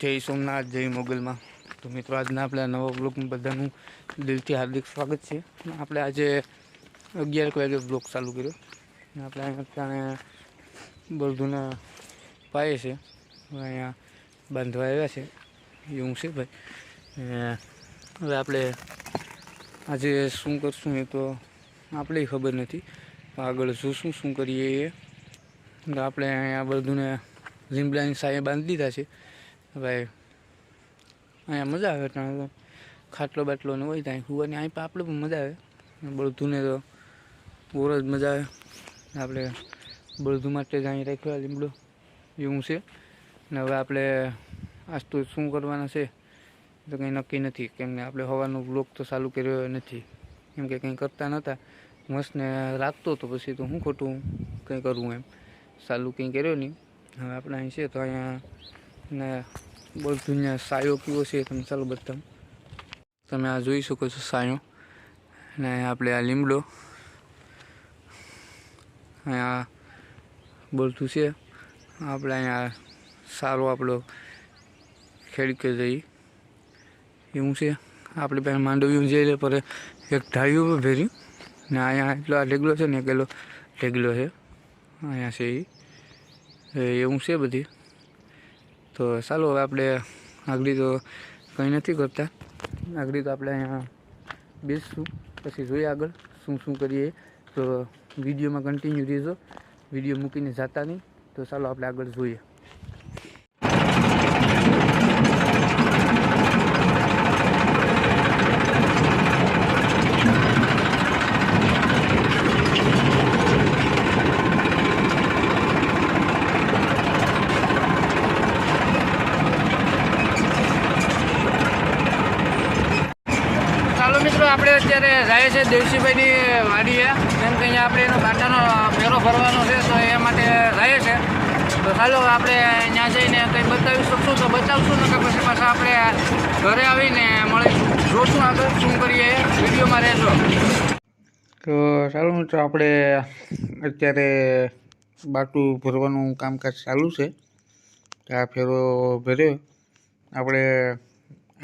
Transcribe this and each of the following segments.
જય સોમનાથ, જય મોગલમાં. તો મિત્રો, આજના આપણા નવા બ્લોગમાં બધાનું દિલથી હાર્દિક સ્વાગત છે. આપણે આજે અગિયાર વાગે બ્લોગ ચાલુ કર્યો. અને આપણે અહીંયા ત્યાં બળદુના પાયે છે. અહીંયા બાંધવા આવ્યા છે. એવું છે ભાઈ. હવે આપણે આજે શું કરશું એ તો આપણે ખબર નથી. આગળ જોશું શું કરીએ એ. આપણે અહીંયા બળદુને લીમડાની સાએ બાંધી દીધા છે. ભાઈ, અહીંયા મજા આવે ત્યાં ખાટલો બાટલો ને હોય ત્યાં હુવાની અહીં આપણે પણ મજા આવે. બળધુને તો બોર જ મજા આવે. આપણે બળધુ માટે જ અહીં રાખ્યો લીમડો. એવું છે. ને હવે આપણે આજ તો શું કરવાના છે? તો કંઈ નક્કી નથી. કેમ કે આપણે હવાનો બ્લોક તો ચાલુ કર્યો નથી. કેમ કે કંઈ કરતા નહોતા. મસ્તને રાખતો તો પછી તો હું ખોટું કંઈ કરવું એમ. ચાલુ કંઈ કર્યો નહીં. હવે આપણે અહીં છે તો અહીંયા ને બધું અહીંયા સાયો કેવો છે તમે ચાલો બધા તમે આ જોઈ શકો છો સાયો. ને આપણે આ લીમડો. અહીંયા બધું છે. આપણે અહીંયા સારો આપણો ખેડકે જઈ. એવું છે. આપણે પહેલાં માંડવ્યું જઈ લે પર એક ઢાળ્યું ભેર્યું. ને અહીંયા એટલો આ ઢેગલો છે ને પેલો ઢેગલો છે. અહીંયા છે એ એવું છે બધી. તો ચાલો હવે આપણે આગળ તો કંઈ નથી કરતા. આગળ તો આપણે અહીંયા બેસશું. પછી જોઈએ આગળ શું શું કરીએ. તો વિડીયોમાં કન્ટિન્યુ રહેજો. વીડિયો મૂકીને જતા નહીં. તો ચાલો આપણે આગળ જોઈએ ચાલો મિત્રો, આપણે અત્યારે જાય છે દેવસીભાઈની વાડીએ. જેમ કે અહીંયા આપણે એનો બાટાનો ફેરો ભરવાનો છે, તો એ માટે જાય છે. તો ચાલો આપણે ત્યાં જઈને કંઈ બતાવી શકશું તો બતાવશું ને કે પછી પાછા આપણે ઘરે આવીને મળીશું જોશું આગળ શું કરીએ. વિડીયોમાં રહેજો. તો ચાલો મિત્રો, આપણે અત્યારે બાટું ભરવાનું કામકાજ ચાલુ છે. આ ફેરો ભર્યો. આપણે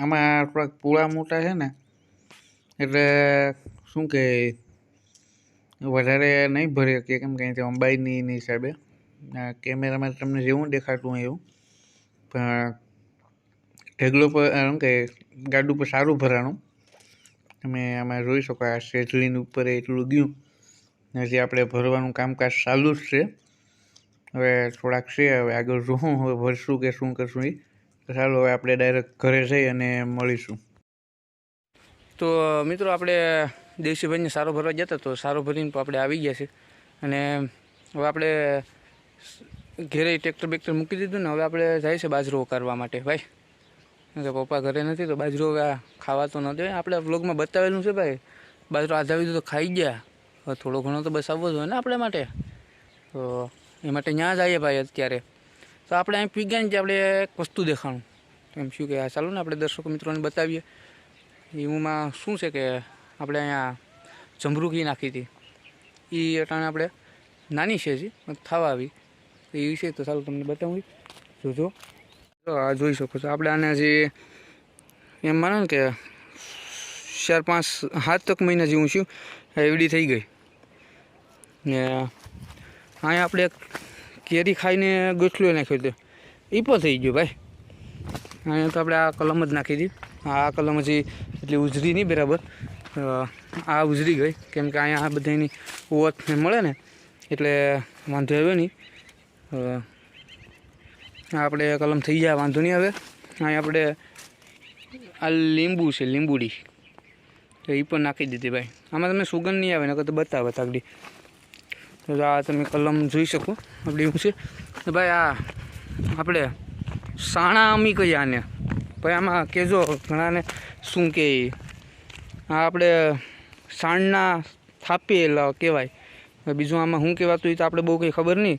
આમાં થોડાક પૂળા મોટા છે ને એટલે શું કે, વધારે નહીં ભરી શકીએ કેમ કે અહીંથી અંબાઈની ની હિસાબે કેમેરામાં તમને જેવું દેખાતું હોય એવું. પણ ઢગલો પર એમ કે, ગાડું પર સારું ભરાણું. તમે આમાં જોઈ શકો, આ સેજલીની ઉપર એટલું ગયું. હજી આપણે ભરવાનું કામકાજ ચાલુ જ છે. હવે થોડાક છે, હવે આગળ જોઉં હવે ભરશું કે શું કરશું એ. ચાલો, હવે આપણે ડાયરેક્ટ ઘરે જઈ અને મળીશું. તો મિત્રો આપણે દેવસીભાઈને સારો ભરવા જતા તો સારો ભરીને આપણે આવી ગયા છે અને હવે આપણે ઘેરે ટ્રેક્ટર બેક્ટર મૂકી દીધું ને હવે આપણે જાય છે બાજરો કરવા માટે. ભાઈ કે પપ્પા ઘરે નથી તો બાજરો હવે ખાવા તો ન દે. આપણે વ્લોગમાં બતાવેલું છે ભાઈ, બાજરો આધાવી દીધું તો ખાઈ ગયા. થોડો ઘણો તો બસાવવો જોઈએ ને આપણે માટે. તો એ માટે ત્યાં જઈએ ભાઈ અત્યારે. તો આપણે અહીં પી ગયા ને આપણે એક વસ્તુ દેખાણું. એમ શું કે ચાલો ને આપણે દર્શકો મિત્રોને બતાવીએ. એમાં શું છે કે આપણે અહીંયા જમરૂકી નાખી હતી. એ અટાણે આપણે નાની છે હજી થવા આવી. એ વિશે તો ચાલો તમને બતાવું. જોજો. આ જોઈ શકો છો. આપણે આને હજી એમ માનો ને કે ચાર પાંચ સાત તક મહિના જેવું છું એવડી થઈ ગઈ. ને અહીંયા આપણે કેરી ખાઈને ગોઠલો નાખ્યો હતો. એ પણ થઈ ગયો ભાઈ. અહીંયા તો આપણે આ કલમ જ નાખી હતી આ કલમ હજી એટલી ઉજરી નહીં બરાબર. આ ઉજરી ગઈ. કેમ કે અહીંયા આ બધાની ઓવત મળે ને, એટલે વાંધો આવ્યો નહીં. આપણે કલમ થઈ જાય વાંધો નહીં આવે. અહીંયા આપણે આ લીંબુ છે, લીંબુડી. તો એ પણ નાખી દીધી ભાઈ. આમાં તમને સુગંધ નહીં આવે, નકર તો બતાવે તાગડી. તો આ તમે કલમ જોઈ શકો, આપણે એવું છે ભાઈ આ આપણે સાણા અમી કહીએ આને. ભાઈ આમાં કહેજો ઘણાને શું કે આ આપણે સાણના થાપેલા કહેવાય. બીજું આમાં શું કહેવાતું એ તો આપણે બહુ કંઈ ખબર નહીં.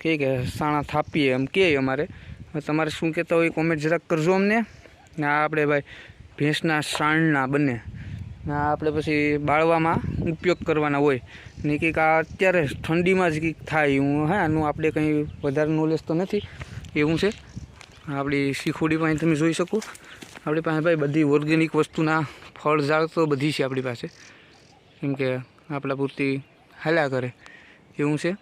કે કે સાણા થાપીએ એમ કહે અમારે. તમારે શું કહેતા હોય કોમેન્ટ જરાક કરજો અમને. ને આ આપણે ભાઈ ભેંસના સાણના બંને. ને આ આપણે પછી બાળવામાં ઉપયોગ કરવાના હોય. ને કંઈક આ અત્યારે ઠંડીમાં જ કંઈક થાય હું હા? આનું આપણે કંઈ વધારે નોલેજ તો નથી. એવું છે. આપણી શીખોડી પાસે તમે જોઈ શકો. આપણી પાસે ભાઈ બધી ઓર્ગેનિક વસ્તુના ફળ, ઝાડ તો બધી છે આપણી પાસે. કેમ કે આપણા પૂરતી હાલ્યા કરે. એવું છે.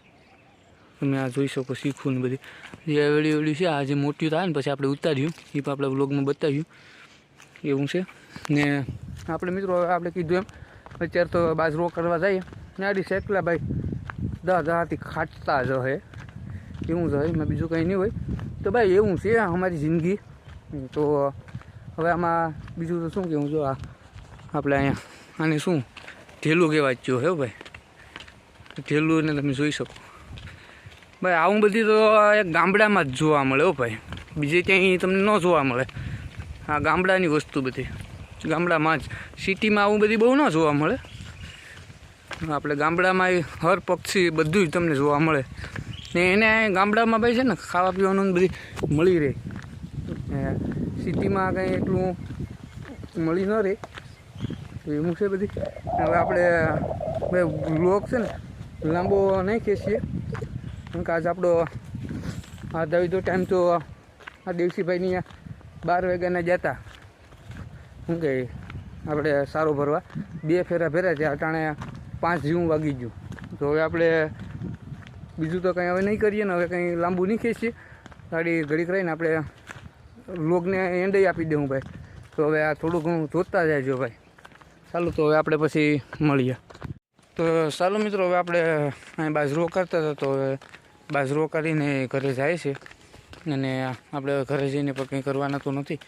તમે આ જોઈ શકો શીખવું ને બધી. જે એવડી એવડી છે, આ જે મોટી થાય ને, પછી આપણે ઉતાર્યું. એ પણ આપણા બ્લોગમાં બતાવ્યું. એવું છે. ને આપણે મિત્રો, આપણે કીધું એમ, અત્યારે તો બાજરો કરવા જઈએ. ને આડી શેકલા ભાઈ. દહ દહાથી ખાટતા જ હે. એવું જ હોય મેં બીજું કંઈ નહીં હોય. તો ભાઈ એવું છે અમારી જિંદગી. તો હવે આમાં બીજું તો શું કહેવું જો આ આપણે અહીંયા આને શું? ઢેલું કહેવાય જ હે ભાઈ. ઢેલું ને તમે જોઈ શકો. ભાઈ આવું બધી તો એક ગામડામાં જ જોવા મળે હો ભાઈ. બીજે ક્યાંય તમને ન જોવા મળે. આ ગામડાની વસ્તુ બધી. ગામડામાં જ. સિટીમાં આવું બધી બહુ ન જોવા મળે. આપણે ગામડામાં હર પક્ષી બધું જ તમને જોવા મળે. ને એને ગામડામાં ભાઈ છે ને ખાવા પીવાનું બધી મળી રહે. સિટીમાં કંઈ એટલું મળી ન રહે. તો એવું છે બધી. હવે આપણે બ્લોક છે ને, લાંબો નહીં ખેંચીએ કારણ કે આજ આપણો આ દવિદો ટાઈમ તો આ દેવસીભાઈની બાર વાગ્યાના જતા શું કહે આપણે સારો ભરવા. બે ફેરા ફેરા છે અટાણે પાંચ જેવું વાગી ગયું. તો હવે આપણે બીજું તો કંઈ હવે નહીં કરીએ ને હવે કંઈ લાંબુ નહીં ખેંચીએ. ગાડી ઘડીક રહીને આપણે લોગને એન્ડ આપી દઉં ભાઈ. તો હવે આ થોડું ઘણું જોતા જાયજો ભાઈ. ચાલો તો હવે આપણે પછી મળીએ. તો ચાલો મિત્રો, હવે આપણે અહીં બાજરો કરતા હતા તો હવે બાજરો કરીને ઘરે જાય છે. અને આપણે ઘરે જઈને પણ કંઈ કરવાના તો નથી.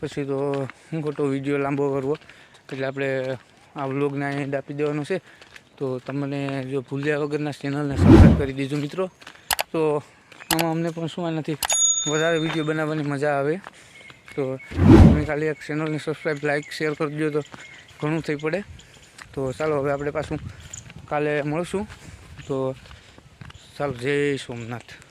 પછી તો હું ખોટો વીડિયો લાંબો કરવો. એટલે આપણે આ વ્લોગને અહીં આપી દેવાનો છે. તો તમને જો ભૂલ્યા વગરના ચેનલને સબસ્ક્રાઈબ કરી દીધું મિત્રો. તો આમાં અમને પણ શું આનાથી વધારે વીડિયો બનાવવાની મજા આવે. તો તમે ખાલી એક ચેનલને સબસ્ક્રાઈબ લાઇક શેર કરી દો તો ઘણું થઈ પડે. તો ચાલો હવે આપણે પાછું કાલે મળશું. તો ચાલો જય સોમનાથ.